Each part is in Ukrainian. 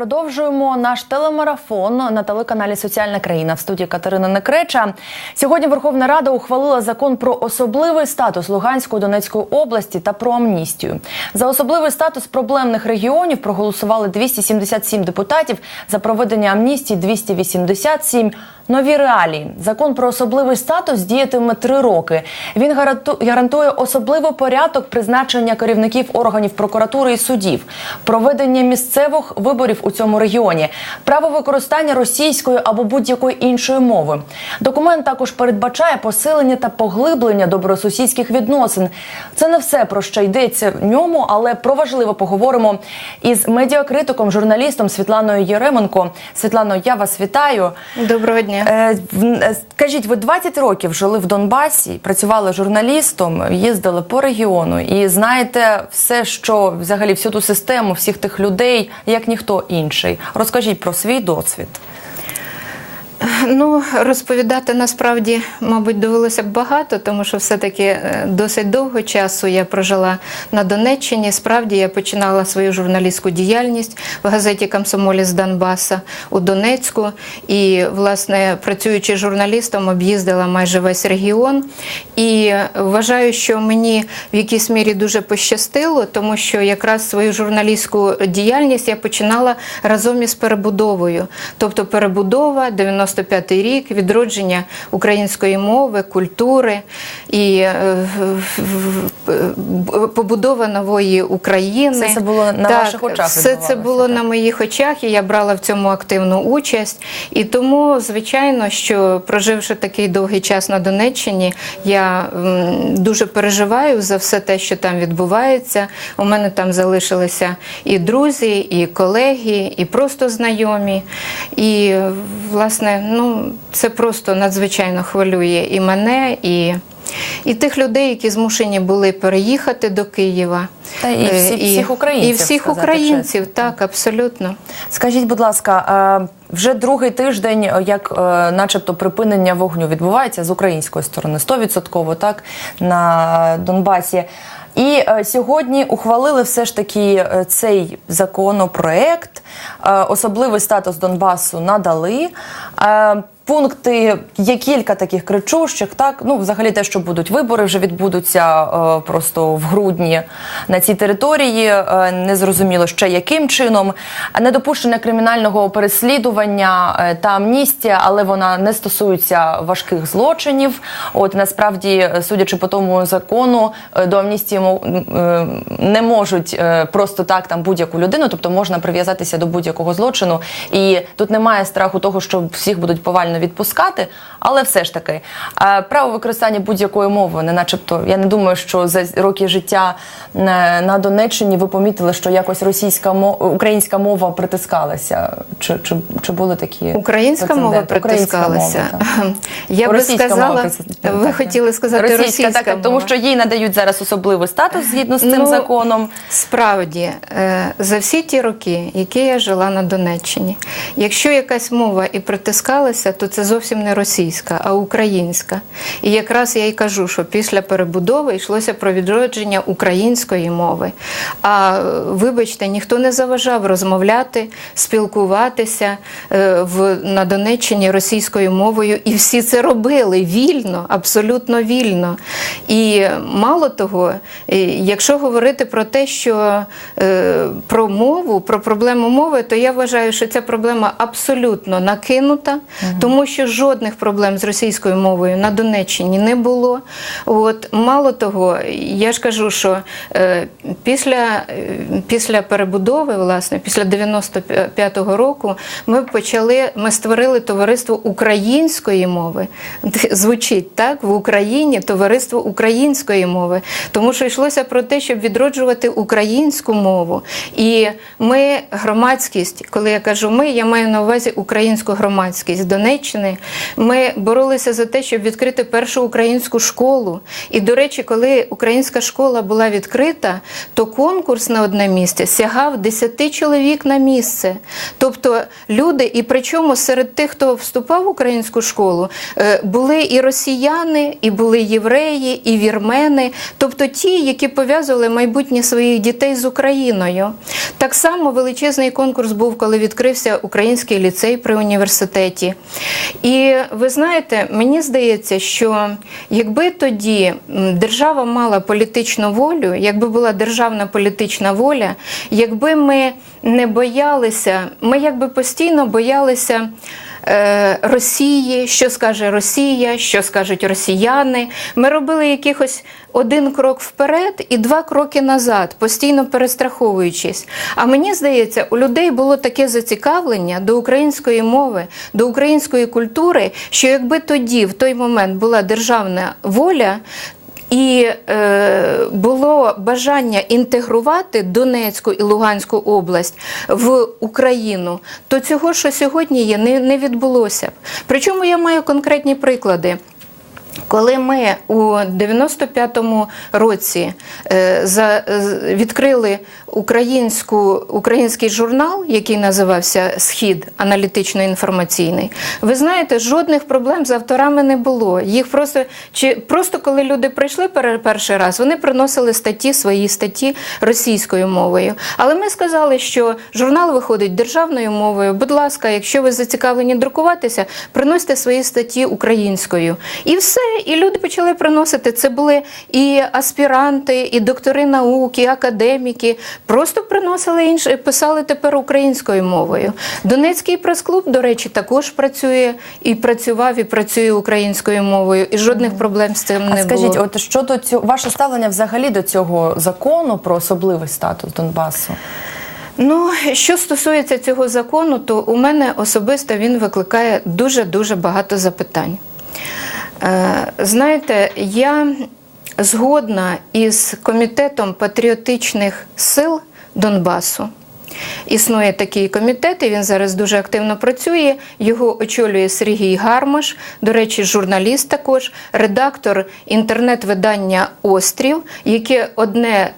продовжуємо наш телемарафон на телеканалі Соціальна країна в студії Катерина Некреча. Сьогодні Верховна Рада ухвалила закон про особливий статус Луганської Донецької області та про амністію. За особливий статус проблемних регіонів проголосували 277 депутатів. За проведення амністії 287. Нові реалії. Закон про особливий статус діятиме три роки. Він гаранту- гарантує особливий порядок призначення керівників органів прокуратури і судів, проведення місцевих виборів у цьому регіоні, право використання російської або будь-якої іншої мови. Документ також передбачає посилення та поглиблення добросусідських відносин. Це не все про що йдеться в ньому, але про важливе поговоримо із медіакритиком, журналістом Світланою Єременко. Світлано, я вас вітаю. Доброго дня. Е, е, Скажіть, ви 20 років жили в Донбасі, працювали журналістом, їздили по регіону і знаєте все, що взагалі всю ту систему, всіх тих людей, як ніхто інший. Розкажіть про свій досвід. Ну, розповідати насправді, мабуть, довелося б багато, тому що все-таки е, досить довго часу я прожила на Донеччині. Справді я починала свою журналістську діяльність в газеті Комсомолі з Донбаса у Донецьку. І, власне, працюючи журналістом, об'їздила майже весь регіон. І вважаю, що мені в якійсь мірі дуже пощастило, тому що якраз свою журналістську діяльність я починала разом із перебудовою. Тобто перебудова 95-й рік, відродження української мови, культури і е, побудова нової України. Все це було на так, ваших очах Все це було так? на моїх очах, і я брала в цьому активну участь. І тому, звичайно, що проживши такий довгий час на Донеччині, я дуже переживаю за все те, що там відбувається. У мене там залишилися і друзі, і колеги, і просто знайомі. І, власне, ну, це просто надзвичайно хвилює і мене, і. І тих людей, які змушені були переїхати до Києва, Та і Е, всі- всіх українців, і всіх сказати українців, чесно. так абсолютно. Скажіть, будь ласка, вже другий тиждень, як начебто припинення вогню відбувається з української сторони, 100% так на Донбасі. І е, сьогодні ухвалили все ж таки е, цей законопроект, е, особливий статус Донбасу надали. Пункти є кілька таких кричущих. Так ну взагалі те, що будуть вибори, вже відбудуться е, просто в грудні на цій території. Е, незрозуміло ще яким чином. Недопущення кримінального переслідування е, та амністія, але вона не стосується важких злочинів. От насправді, судячи по тому закону, е, до амністії е, не можуть е, просто так там будь-яку людину, тобто можна прив'язатися до будь-якого злочину. І тут немає страху того, що всіх будуть повально відпускати, але все ж таки е, право використання будь-якої мови, не начебто, я не думаю, що за роки життя е, на Донеччині ви помітили, що якось російська мова, українська мова притискалася. Чи, чи, чи були такі Українська мова? Українська притискалася. мова. Я би Російська мова сказала, прецедент, ви хотіли сказати російська, так, мова. тому що їй надають зараз особливий статус згідно з цим Ну, законом. Справді, е, за всі ті роки, які я жила на Донеччині, якщо якась мова і притискалася, то це зовсім не російська, а українська. І якраз я й кажу, що після перебудови йшлося про відродження української мови. А вибачте, ніхто не заважав розмовляти, спілкуватися е, в, на Донеччині російською мовою, і всі це робили вільно, абсолютно вільно. І мало того, е, якщо говорити про те, що е, про мову, про проблему мови, то я вважаю, що ця проблема абсолютно накинута, тому що жодних проблем з російською мовою на Донеччині не було. От мало того, я ж кажу, що е, після, е, після перебудови, власне, після 95-го року, ми почали, ми створили товариство української мови. Звучить так в Україні товариство української мови, тому що йшлося про те, щоб відроджувати українську мову. І ми, громадськість, коли я кажу ми, я маю на увазі українську громадськість Донеччини. Ми боролися за те, щоб відкрити першу українську школу. І, до речі, коли українська школа була відкрита, то конкурс на одне місце сягав 10 чоловік на місце. Тобто люди, і причому серед тих, хто вступав в українську школу, е, були і росіяни, і були євреї, і вірмени, тобто ті, які пов'язували майбутнє своїх дітей з Україною. Так само величезний конкурс був, коли відкрився український ліцей при університеті. І ви знаєте, мені здається, що якби тоді держава мала політичну волю, якби була державна політична воля, якби ми не боялися, ми якби постійно боялися. Е, Росії, що скаже Росія, що скажуть росіяни. Ми робили якихось один крок вперед і два кроки назад, постійно перестраховуючись. А мені здається, у людей було таке зацікавлення до української мови, до української культури, що якби тоді, в той момент, була державна воля. І е, було бажання інтегрувати Донецьку і Луганську область в Україну, то цього, що сьогодні є, не, не відбулося б. Причому я маю конкретні приклади. Коли ми у 95-му році е, за, відкрили українську, український журнал, який називався Схід аналітично-інформаційний, ви знаєте, жодних проблем з авторами не було. Їх просто чи просто коли люди прийшли перший раз, вони приносили статті, свої статті російською мовою. Але ми сказали, що журнал виходить державною мовою. Будь ласка, якщо ви зацікавлені друкуватися, приносьте свої статті українською. І все, і люди почали приносити. Це були і аспіранти, і доктори наук, і академіки. Просто приносили інше, писали тепер українською мовою. Донецький прес-клуб, до речі, також працює і працював, і працює українською мовою. І жодних проблем з цим А не скажіть, було. от щодо цього, ваше ставлення взагалі до цього закону про особливий статус Донбасу? Ну, що стосується цього закону, то у мене особисто він викликає дуже дуже багато запитань. Е, знаєте, я згодна із комітетом патріотичних сил Донбасу. Існує такий комітет, і він зараз дуже активно працює. Його очолює Сергій Гармаш, до речі, журналіст також, редактор інтернет-видання Острів, яке одне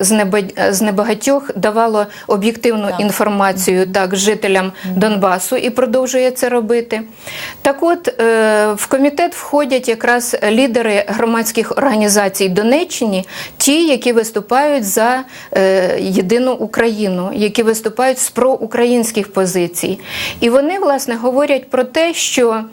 з небагатьох давало об'єктивну інформацію так жителям Донбасу і продовжує це робити. Так от е, в комітет входять якраз лідери громадських організацій Донеччини, ті, які виступають за е, єдину Україну, які виступають з проукраїнських позицій. І вони, власне, говорять про те, що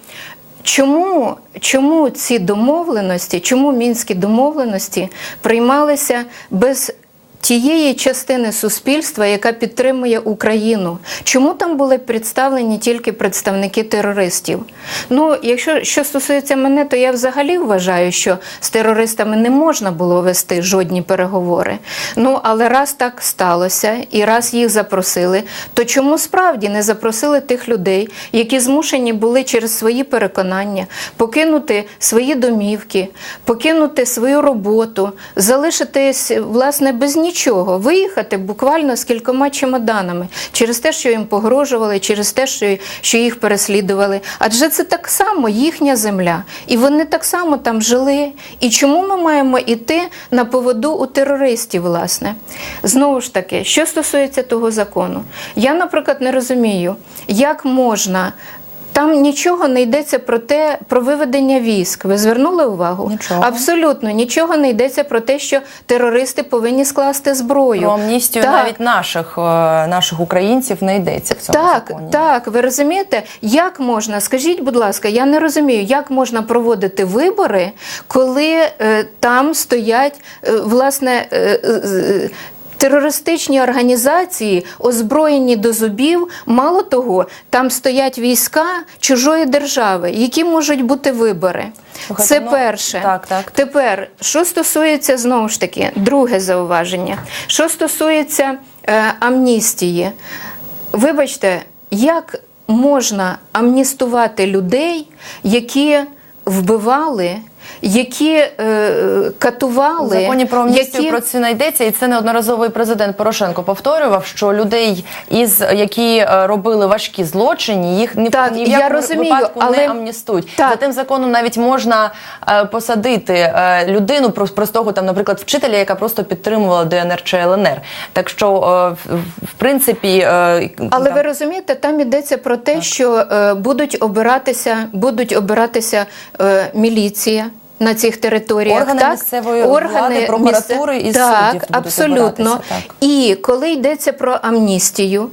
Чому, чому ці домовленості, чому мінські домовленості приймалися без тієї частини суспільства, яка підтримує Україну? Чому там були представлені тільки представники терористів? Ну, якщо що стосується мене, то я взагалі вважаю, що з терористами не можна було вести жодні переговори. Ну, але раз так сталося, і раз їх запросили, то чому справді не запросили тих людей, які змушені були через свої переконання покинути свої домівки, покинути свою роботу, залишитись власне без нічого, виїхати буквально з кількома чемоданами через те, що їм погрожували, через те, що, що їх переслідували. Адже це так само їхня земля, і вони так само там жили. І чому ми маємо йти на поводу у терористів, власне? Знову ж таки, що стосується того закону, я, наприклад, не розумію, як можна. Там нічого не йдеться про те, про виведення військ. Ви звернули увагу? Нічого. Абсолютно нічого не йдеться про те, що терористи повинні скласти зброю. Про амністію Так. навіть наших, е, наших українців не йдеться в цьому Так, законі. так, ви розумієте, як можна, скажіть, будь ласка, я не розумію, як можна проводити вибори, коли е, там стоять е, власне. е, е, е, Терористичні організації озброєні до зубів, мало того, там стоять війська чужої держави, які можуть бути вибори. Це ну, перше. так, так. Тепер, що стосується знову ж таки, друге зауваження. Що стосується е, амністії, вибачте, як можна амністувати людей, які вбивали, які е, катували, В законі про амністію які... про це не йдеться, і це неодноразово і президент Порошенко повторював, що людей, із які е, робили важкі злочини, їх ні, Так, ні в я розумію, випадку але- не амністують. Так. За тим законом навіть можна е, посадити е, людину про- простого там, наприклад, вчителя, яка просто підтримувала ДНР чи ЛНР. Так що, е, в, в принципі, е, Але там- ви розумієте, там йдеться про те, що е, будуть обиратися, будуть обиратися е, міліція. На цих територіях Органи так? місцевої влади, прокуратури і так, суддів абсолютно. так. І коли йдеться про амністію,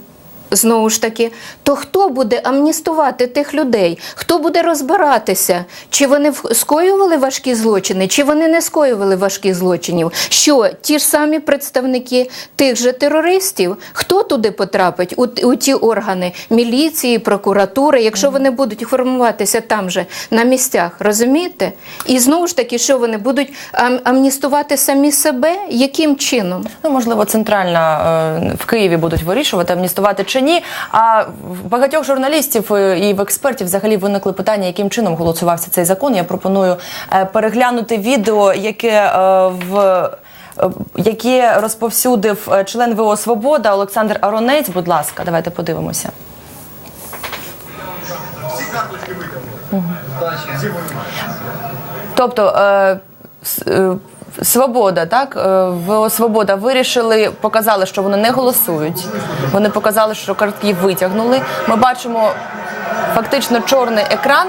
знову ж таки, то хто буде амністувати тих людей? Хто буде розбиратися, чи вони скоювали важкі злочини, чи вони не скоювали важких злочинів? Що ті ж самі представники тих же терористів, хто туди потрапить у, у ті органи міліції, прокуратури, якщо вони будуть формуватися там же на місцях, розумієте? І знову ж таки, що вони будуть ам- амністувати самі себе? Яким чином? Ну, можливо, центральна е, в Києві будуть вирішувати, амністувати чи ні. А в багатьох журналістів е, і в експертів взагалі виникли питання, яким чином голосувався цей закон. Я пропоную е, переглянути відео, яке е, в. Яке розповсюдив член ВО Свобода Олександр Аронець. Будь ласка, давайте подивимося. Тобто е, е, Свобода, так в Свобода вирішили, показали, що вони не голосують. Вони показали, що картки витягнули. Ми бачимо фактично чорний екран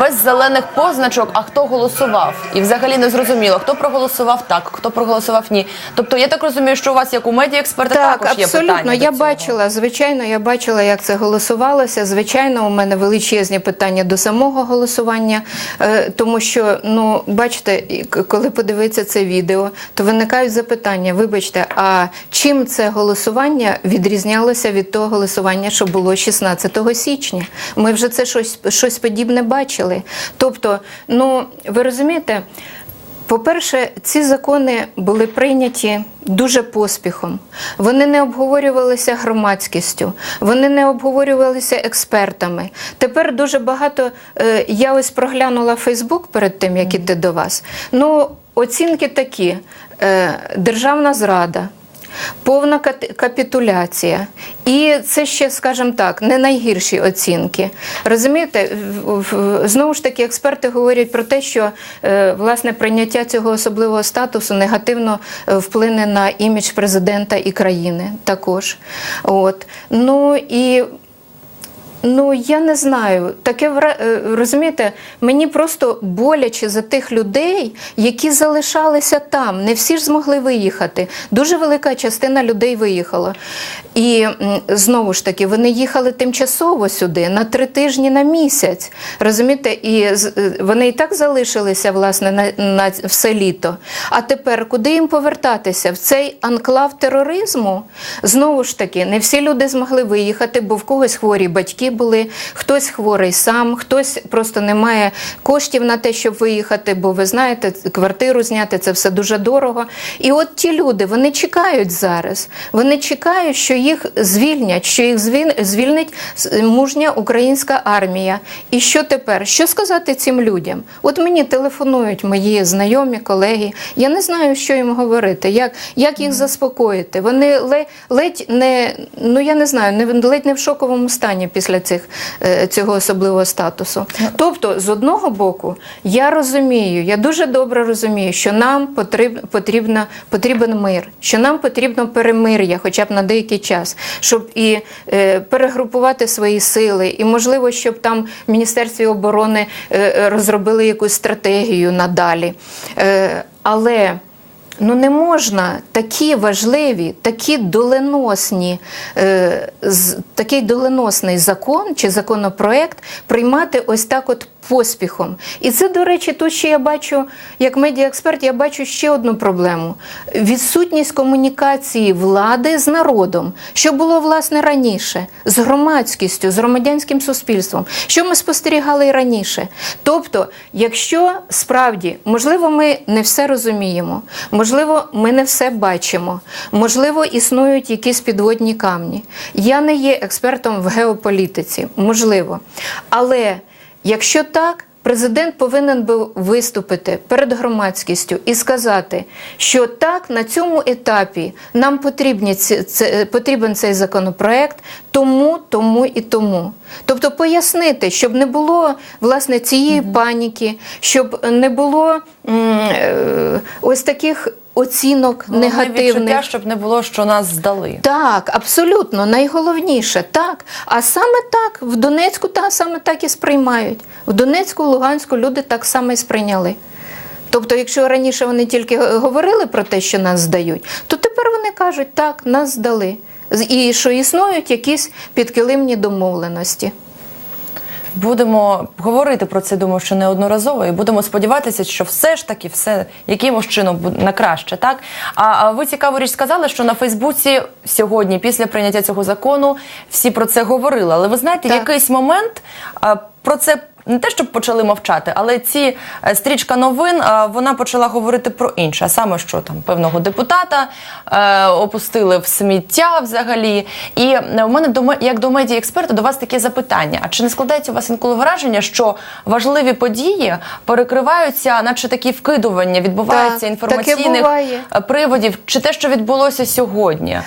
без зелених позначок. А хто голосував? І взагалі не зрозуміло, хто проголосував так, хто проголосував ні. Тобто, я так розумію, що у вас, як у медіа експерта, Так, також є абсолютно. питання. до Я цього. бачила, звичайно, я бачила, як це голосувалося. Звичайно, у мене величезні питання до самого голосування, е, тому що, ну, бачите, коли подивитися це відео, то виникають запитання. Вибачте, а чим це голосування відрізнялося від того голосування, що було 16 січня? Ми вже це щось, щось подібне бачили. Тобто, ну ви розумієте. По-перше, ці закони були прийняті дуже поспіхом. Вони не обговорювалися громадськістю, вони не обговорювалися експертами. Тепер дуже багато. е, Я ось проглянула Фейсбук перед тим, як іти до вас. Ну, оцінки такі: е, державна зрада. Повна капітуляція. І це ще, скажімо так, не найгірші оцінки. Розумієте, знову ж таки, експерти говорять про те, що е, власне прийняття цього особливого статусу негативно е, вплине на імідж президента і країни також. От. Ну і Ну, я не знаю. Таке е, розумієте, мені просто боляче за тих людей, які залишалися там. Не всі ж змогли виїхати. Дуже велика частина людей виїхала. І знову ж таки, вони їхали тимчасово сюди на три тижні на місяць. Розумієте, і е, вони і так залишилися власне на, на все літо. А тепер куди їм повертатися? В цей анклав тероризму? Знову ж таки, не всі люди змогли виїхати, бо в когось хворі батьки були, хтось хворий сам, хтось просто не має коштів на те, щоб виїхати, бо ви знаєте, квартиру зняти це все дуже дорого. І от ті люди вони чекають зараз. Вони чекають, що їх звільнять, що їх звільнить мужня українська армія. І що тепер? Що сказати цим людям? От мені телефонують мої знайомі, колеги. Я не знаю, що їм говорити, як, як їх заспокоїти. Вони ледь не ну я не знаю, не ледь не в шоковому стані після цих е, цього особливого статусу. Тобто, з одного боку, я розумію, я дуже добре розумію, що нам потрібно потрібен мир, що нам потрібно перемир'я, хоча б на деякий час, щоб і е, перегрупувати свої сили, і можливо, щоб там в Міністерстві оборони е, розробили якусь стратегію надалі. Але Ну не можна. Такі важливі, такі доленосні, е, з, такий доленосний закон чи законопроект приймати ось так от поспіхом. І це, до речі, тут ще я бачу, як медіаексперт, я бачу ще одну проблему: відсутність комунікації влади з народом, що було власне раніше, з громадськістю, з громадянським суспільством, що ми спостерігали і раніше. Тобто, якщо справді, можливо, ми не все розуміємо, можливо, ми не все бачимо, можливо, існують якісь підводні камні. Я не є експертом в геополітиці, можливо. Але Якщо так, Президент повинен був виступити перед громадськістю і сказати, що так на цьому етапі нам потрібні ці, це, потрібен цей законопроект, тому, тому і тому. Тобто пояснити, щоб не було власне цієї паніки, щоб не було м, е, ось таких оцінок Головне негативних. відчуття, щоб не було, що нас здали. Так, абсолютно, найголовніше, так. А саме так, в Донецьку та саме так і сприймають. В Донецьку, Луганську люди так само і сприйняли. Тобто, якщо раніше вони тільки говорили про те, що нас здають, то тепер вони кажуть, так, нас здали. І що існують якісь підкилимні домовленості. Будемо говорити про це, думаю, що неодноразово, і будемо сподіватися, що все ж таки все якимось чином буде на краще. Так а, ви цікаву річ сказали, що на Фейсбуці сьогодні, після прийняття цього закону, всі про це говорили. Але ви знаєте, в Так. якийсь момент про це. Не те, щоб почали мовчати, але ці е, стрічка новин е, вона почала говорити про інше, а саме що там певного депутата е, опустили в сміття взагалі. І у мене до як до медіа експерта до вас таке запитання: а чи не складається у вас інколи враження, що важливі події перекриваються, наче такі вкидування, відбуваються Так, інформаційних приводів, чи те, що відбулося сьогодні?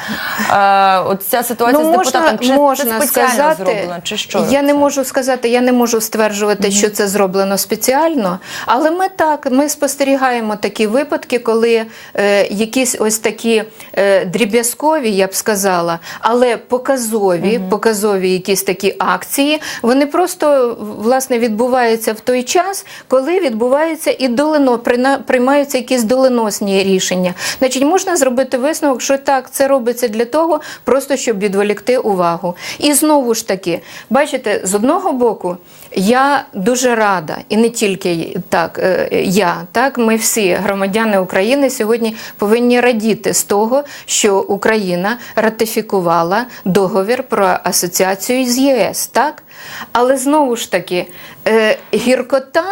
Е, от ця ситуація з депутатом, чи це спеціально зроблено, чи що? Ну, Я не можу сказати, я не можу стверджувати, що це зроблено спеціально, але ми так, ми спостерігаємо такі випадки, коли е, якісь ось такі е, дріб'язкові, я б сказала, але показові, показові якісь такі акції, вони просто власне відбуваються в той час, коли відбувається і долино, приймаються якісь доленосні рішення. Значить, можна зробити висновок, що так, це робиться для того, просто щоб відволікти увагу. І знову ж таки, бачите, з одного боку, я дуже рада, і не тільки так, е, я, так, ми всі громадяни України сьогодні повинні радіти з того, що Україна ратифікувала договір про асоціацію з ЄС, так? Але знову ж таки, е, гіркота.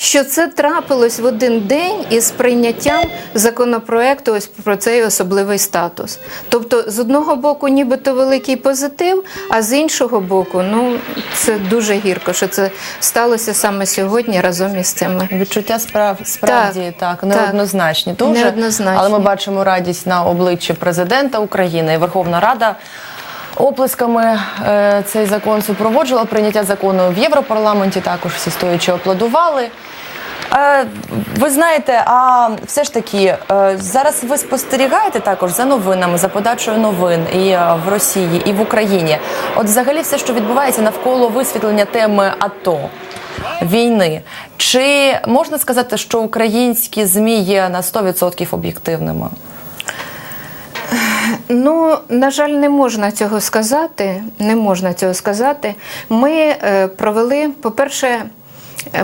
Що це трапилось в один день із прийняттям законопроекту ось про цей особливий статус. Тобто, з одного боку, нібито великий позитив, а з іншого боку, ну це дуже гірко, що це сталося саме сьогодні разом із цими. Відчуття справ справді так, так. неоднозначні. Дуже Неоднозначні. але ми бачимо радість на обличчі президента України і Верховна Рада. Оплесками е, цей закон супроводжувала прийняття закону в Європарламенті. Також всі стоячи аплодували. Е, ви знаєте, а все ж таки е, зараз ви спостерігаєте також за новинами, за подачою новин і в Росії, і в Україні. От, взагалі, все, що відбувається навколо висвітлення теми АТО війни. Чи можна сказати, що українські змі є на 100% об'єктивними? Ну, на жаль, не можна цього сказати. Не можна цього сказати. Ми е, провели, по-перше,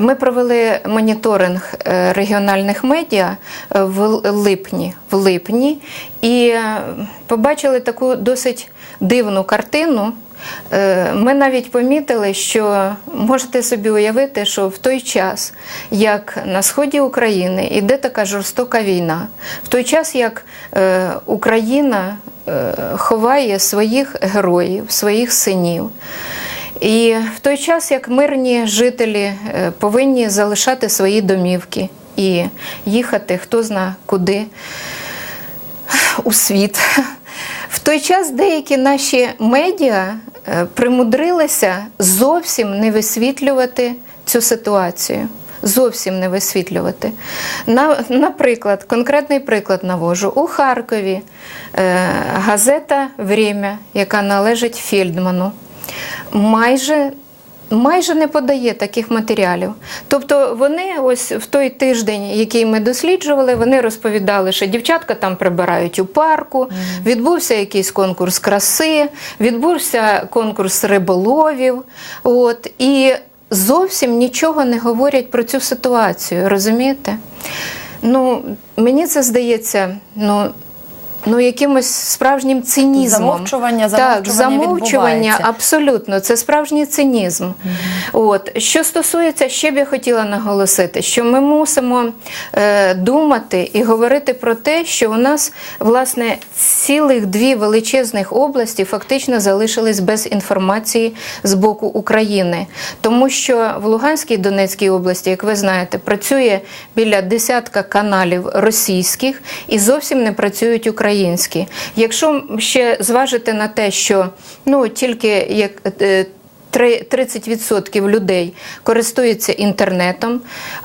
ми провели моніторинг е, регіональних медіа е, в липні, в липні і побачили таку досить дивну картину. Е, Ми навіть помітили, що можете собі уявити, що в той час, як на сході України йде така жорстока війна, в той час, як е, Україна е, ховає своїх героїв, своїх синів, і в той час, як мирні жителі повинні залишати свої домівки і їхати хто зна куди у світ. В той час деякі наші медіа примудрилися зовсім не висвітлювати цю ситуацію. Зовсім не висвітлювати. На, наприклад, конкретний приклад навожу. У Харкові е, газета Время, яка належить Фільдману, майже майже не подає таких матеріалів. Тобто вони ось в той тиждень, який ми досліджували, вони розповідали, що дівчатка там прибирають у парку, відбувся якийсь конкурс краси, відбувся конкурс риболовів. От, і зовсім нічого не говорять про цю ситуацію, розумієте? Ну, мені це здається, ну. Ну якимось справжнім цинізмом. Замовчування, так, замовчування замовчування відбувається. абсолютно. Це справжній цинізм. От що стосується, ще б я хотіла наголосити, що ми мусимо е, думати і говорити про те, що у нас власне цілих дві величезних області фактично залишились без інформації з боку України, тому що в Луганській і Донецькій області, як ви знаєте, працює біля десятка каналів російських і зовсім не працюють українські. Якщо ще зважити на те, що ну тільки як. е, 30% людей користуються інтернетом,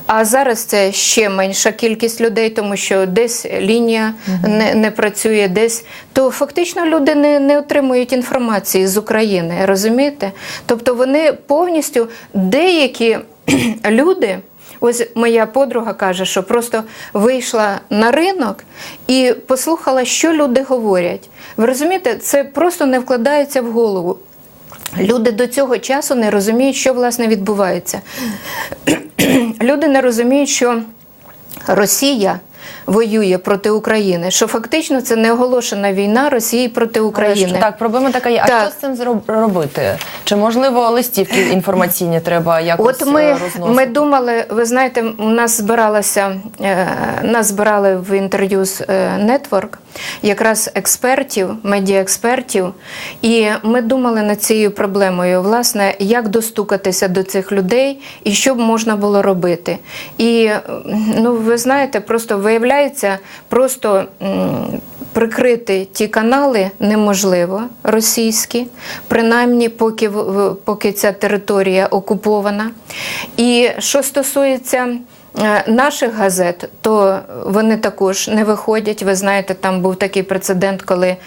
а зараз це ще менша кількість людей, тому що десь лінія не, не працює, десь то фактично люди не, не отримують інформації з України, розумієте? Тобто вони повністю деякі люди. Ось моя подруга каже, що просто вийшла на ринок і послухала, що люди говорять. Ви розумієте, це просто не вкладається в голову. Люди до цього часу не розуміють, що власне відбувається. Люди не розуміють, що Росія воює проти України, що фактично це не оголошена війна Росії проти України. так, проблема така є. А Так. що з цим робити? Чи можливо листівки інформаційні треба якось От ми, е, розносити? ми думали, ви знаєте, у нас збиралася, е, нас збирали в інтерв'ю з Network якраз експертів, медіаекспертів, і ми думали над цією проблемою, власне, як достукатися до цих людей і що б можна було робити. І ну, ви знаєте, просто виявляється, просто. Прикрити ті канали неможливо російські, принаймні поки, поки ця територія окупована. І що стосується е, наших газет, то вони також не виходять. Ви знаєте, там був такий прецедент, коли е,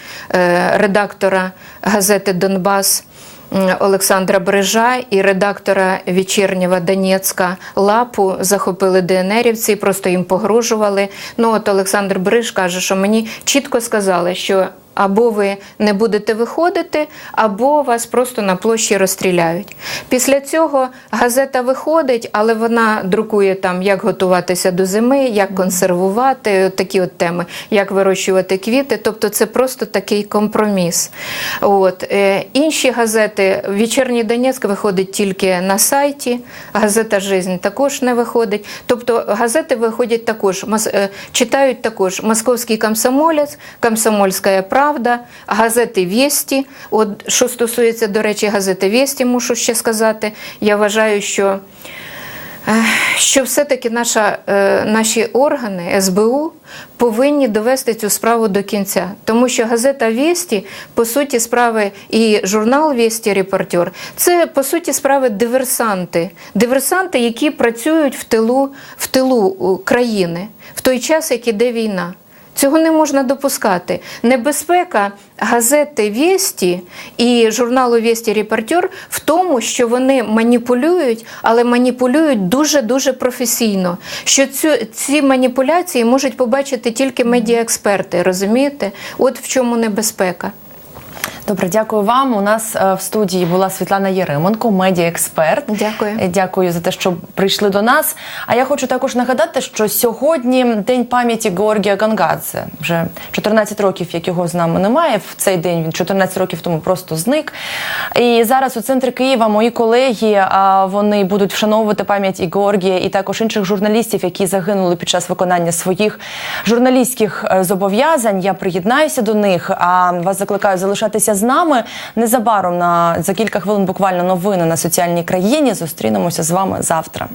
редактора газети Донбас. Олександра Брижа і редактора вечірнього Донецька Лапу захопили ДНРівці просто їм погрожували. Ну от Олександр Бриж каже, що мені чітко сказали, що або ви не будете виходити, або вас просто на площі розстріляють. Після цього газета виходить, але вона друкує там, як готуватися до зими, як консервувати, такі от теми, як вирощувати квіти. Тобто це просто такий компроміс. От. Е, інші газети, Вечірній Донецьк виходить тільки на сайті, газета Жизнь також не виходить. Тобто газети виходять також, е, читають також Московський комсомолець, Комсомольська правда, газети Вєсті. От що стосується, до речі, газети Вєсті, мушу ще сказати. Я вважаю, що Е, що все-таки наша, е, наші органи СБУ повинні довести цю справу до кінця. Тому що газета Вісті, по суті, справи і журнал Вісті Репортер це по суті справи диверсанти. Диверсанти, які працюють в тилу, в тилу країни в той час, як іде війна. Цього не можна допускати. Небезпека газети Вєсті і журналу Вєсті Репортер в тому, що вони маніпулюють, але маніпулюють дуже-дуже професійно. Що цю, ці маніпуляції можуть побачити тільки медіаексперти, розумієте? От в чому небезпека. Добре, дякую вам. У нас е, в студії була Світлана Єременко, медіаексперт. Дякую. Е, Дякую за те, що прийшли до нас. А я хочу також нагадати, що сьогодні день пам'яті Георгія Гангадзе. Вже 14 років, як його з нами немає. В цей день він 14 років тому просто зник. І зараз у центрі Києва мої колеги вони будуть вшановувати пам'ять і Георгія, і також інших журналістів, які загинули під час виконання своїх журналістських е, зобов'язань. Я приєднаюся до них. А вас закликаю залишатися з нами незабаром на за кілька хвилин. Буквально новини на соціальній країні. Зустрінемося з вами завтра.